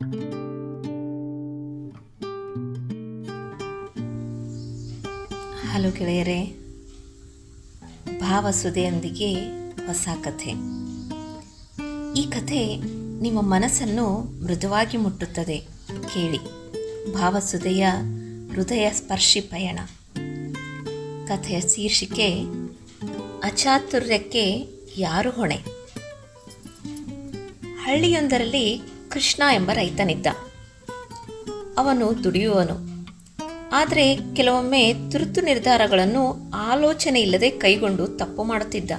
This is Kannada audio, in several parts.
ಹಲೋ ಗೆಳೆಯರೇ, ಭಾವಸುದೆಯೊಂದಿಗೆ ಹೊಸ ಕಥೆ. ಈ ಕಥೆ ನಿಮ್ಮ ಮನಸ್ಸನ್ನು ಮೃದುವಾಗಿ ಮುಟ್ಟುತ್ತದೆ. ಕೇಳಿ. ಭಾವಸುದೆಯ ಹೃದಯ ಸ್ಪರ್ಶಿ ಪಯಣ. ಕಥೆಯ ಶೀರ್ಷಿಕೆ, ಅಚಾತುರ್ಯಕ್ಕೆ ಯಾರು ಹೊಣೆ? ಹಳ್ಳಿಯೊಂದರಲ್ಲಿ ಕೃಷ್ಣ ಎಂಬ ರೈತನಿದ್ದ. ಅವನು ದುಡಿಯುವನು. ಆದರೆ ಕೆಲವೊಮ್ಮೆ ತುರ್ತು ನಿರ್ಧಾರಗಳನ್ನು ಆಲೋಚನೆ ಇಲ್ಲದೆ ಕೈಗೊಂಡು ತಪ್ಪು ಮಾಡುತ್ತಿದ್ದ.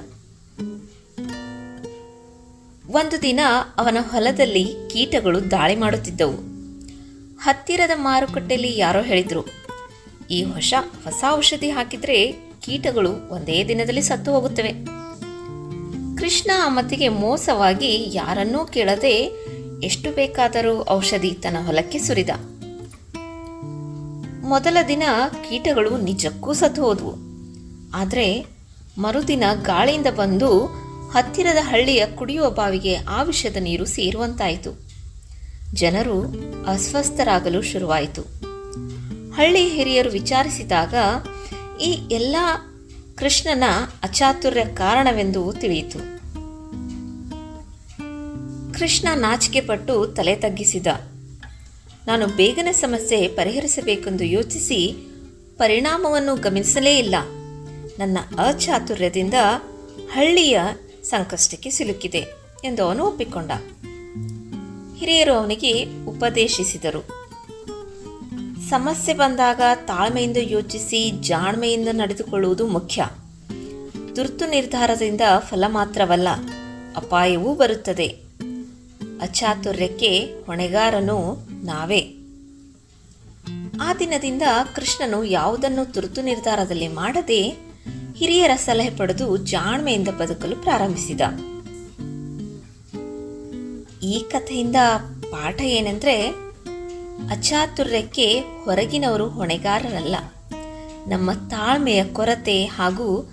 ಒಂದು ದಿನ ಅವನ ಹೊಲದಲ್ಲಿ ಕೀಟಗಳು ದಾಳಿ ಮಾಡುತ್ತಿದ್ದವು. ಹತ್ತಿರದ ಮಾರುಕಟ್ಟೆಯಲ್ಲಿ ಯಾರೋ ಹೇಳಿದ್ರು, ಈ ಹೊಸ ಹೊಸ ಔಷಧಿ ಹಾಕಿದ್ರೆ ಕೀಟಗಳು ಒಂದೇ ದಿನದಲ್ಲಿ ಸತ್ತು ಹೋಗುತ್ತವೆ. ಕೃಷ್ಣ ಆ ಮತಿಗೆ ಮೋಸವಾಗಿ ಯಾರನ್ನೂ ಕೇಳದೆ ಎಷ್ಟು ಬೇಕಾದರೂ ಔಷಧಿ ತನ್ನ ಹೊಲಕ್ಕೆ ಸುರಿದ. ಮೊದಲ ದಿನ ಕೀಟಗಳು ನಿಜಕ್ಕೂ ಸತ್ತು ಹೋದವು. ಆದರೆ ಮರುದಿನ ಗಾಳಿಯಿಂದ ಬಂದು ಹತ್ತಿರದ ಹಳ್ಳಿಯ ಕುಡಿಯುವ ಬಾವಿಗೆ ಆ ವಿಷದ ನೀರು ಸೇರುವಂತಾಯಿತು. ಜನರು ಅಸ್ವಸ್ಥರಾಗಲು ಶುರುವಾಯಿತು. ಹಳ್ಳಿ ಹಿರಿಯರು ವಿಚಾರಿಸಿದಾಗ ಈ ಎಲ್ಲ ಕೃಷ್ಣನ ಅಚಾತುರ್ಯ ಕಾರಣವೆಂದು ತಿಳಿಯಿತು. ಕೃಷ್ಣ ನಾಚಿಕೆ ಪಟ್ಟು ತಲೆ ತಗ್ಗಿಸಿದ. ನಾನು ಬೇಗನೆ ಸಮಸ್ಯೆ ಪರಿಹರಿಸಬೇಕೆಂದು ಯೋಚಿಸಿ ಪರಿಣಾಮವನ್ನು ಗಮನಿಸಲೇ ಇಲ್ಲ. ನನ್ನ ಅಚಾತುರ್ಯದಿಂದ ಹಳ್ಳಿಯ ಸಂಕಷ್ಟಕ್ಕೆ ಸಿಲುಕಿದೆ ಎಂದು ಅವನು ಒಪ್ಪಿಕೊಂಡ. ಹಿರಿಯರು ಅವನಿಗೆ ಉಪದೇಶಿಸಿದರು. ಸಮಸ್ಯೆ ಬಂದಾಗ ತಾಳ್ಮೆಯಿಂದ ಯೋಚಿಸಿ ಜಾಣ್ಮೆಯಿಂದ ನಡೆದುಕೊಳ್ಳುವುದು ಮುಖ್ಯ. ತುರ್ತು ನಿರ್ಧಾರದಿಂದ ಫಲ ಮಾತ್ರವಲ್ಲ, ಅಪಾಯವೂ ಬರುತ್ತದೆ. ಅಚಾತುರ್ಯಕ್ಕೆ ಹೊಣೆಗಾರನು ನಾವೇ. ಆ ದಿನದಿಂದ ಕೃಷ್ಣನು ಯಾವುದನ್ನು ತುರ್ತು ನಿರ್ಧಾರದಲ್ಲಿ ಮಾಡದೆ ಹಿರಿಯರ ಸಲಹೆ ಪಡೆದು ಜಾಣ್ಮೆಯಿಂದ ಬದುಕಲು ಪ್ರಾರಂಭಿಸಿದ. ಈ ಕಥೆಯಿಂದ ಪಾಠ ಏನೆಂದ್ರೆ, ಅಚಾತುರ್ಯಕ್ಕೆ ಹೊರಗಿನವರು ಹೊಣೆಗಾರರಲ್ಲ. ನಮ್ಮ ತಾಳ್ಮೆಯ ಕೊರತೆ ಹಾಗೂ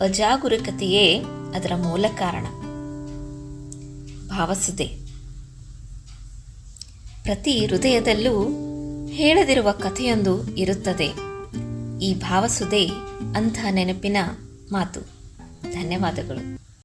ಅಜಾಗರೂಕತೆಯೇ ಅದರ ಮೂಲ ಕಾರಣ. ಭಾವಸುದೆ. ಪ್ರತಿ ಹೃದಯದಲ್ಲೂ ಹೇಳದಿರುವ ಕಥೆಯೊಂದು ಇರುತ್ತದೆ. ಈ ಭಾವಸುದೆ ಅಂಥ ನೆನಪಿನ ಮಾತು. ಧನ್ಯವಾದಗಳು.